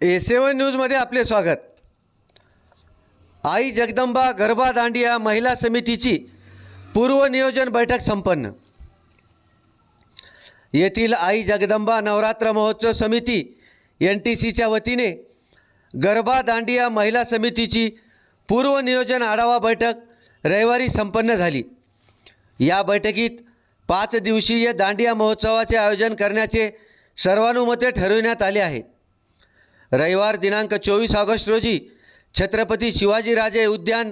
ए सेवन न्यूजमध्ये आपले स्वागत. आई जगदंबा गरबा दांडिया महिला समितीची पूर्वनियोजन बैठक संपन्न. येथील आई जगदंबा नवरात्र महोत्सव समिती एन टी सीच्या वतीने गरबा दांडिया महिला समितीची पूर्वनियोजन आढावा बैठक रविवारी संपन्न झाली. या बैठकीत पाच दिवसीय दांडिया महोत्सवाचे आयोजन करण्याचे सर्वानुमते ठरविण्यात आले आहे. रविवार दिनांक चोवीस ऑगस्ट रोजी छत्रपती शिवाजीराजे उद्यान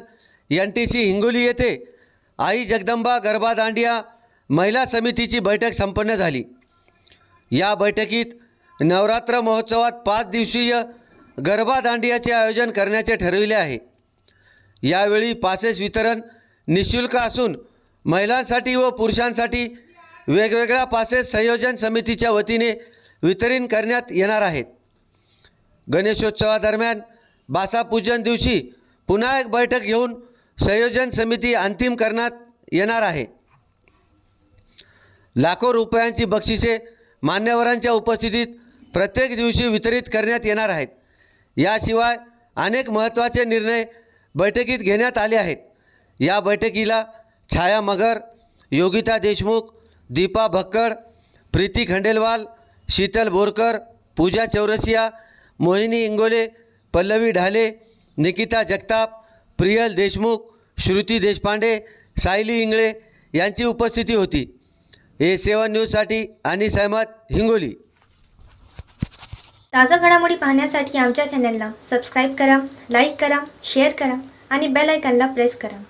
एन टी सी हिंगोली येथे आई जगदंबा गरबा दांडिया महिला समितीची बैठक संपन्न झाली. या बैठकीत नवरात्र महोत्सवात पाच दिवसीय गरबा दांडियाचे आयोजन करण्याचे ठरविले आहे. यावेळी पासेस वितरण निशुल्क असून महिलांसाठी व पुरुषांसाठी वेगवेगळ्या पासेस संयोजन समितीच्या वतीने वितरित करण्यात येणार आहेत. गणेशोत्सवादरम्यान बासापूजन दिवशी पुन्हा एक बैठक घेऊन संयोजन समिती अंतिम करण्यात येणार आहे. लाखो रुपयांची बक्षिसे मान्यवरांच्या उपस्थितीत प्रत्येक दिवशी वितरित करण्यात येणार आहेत. याशिवाय अनेक महत्त्वाचे निर्णय बैठकीत घेण्यात आले आहेत. या बैठकीला छाया मगर योगिता देशमुख दीपा भक्कड प्रीती खंडेलवाल शीतल बोरकर पूजा चौरसिया मोहिनी इंगोले पल्लवी ढाले निकिता जगताप प्रियल देशमुख श्रुती देशपांडे सायली इंगळे यांची उपस्थिती होती. ए सेवन न्यूजसाठी आणि सहमत हिंगोली. ताज्या घडामोडी पाहण्यासाठी आमच्या चॅनलला सबस्क्राईब करा लाईक करा शेअर करा आणि बेल आयकॉनला प्रेस करा.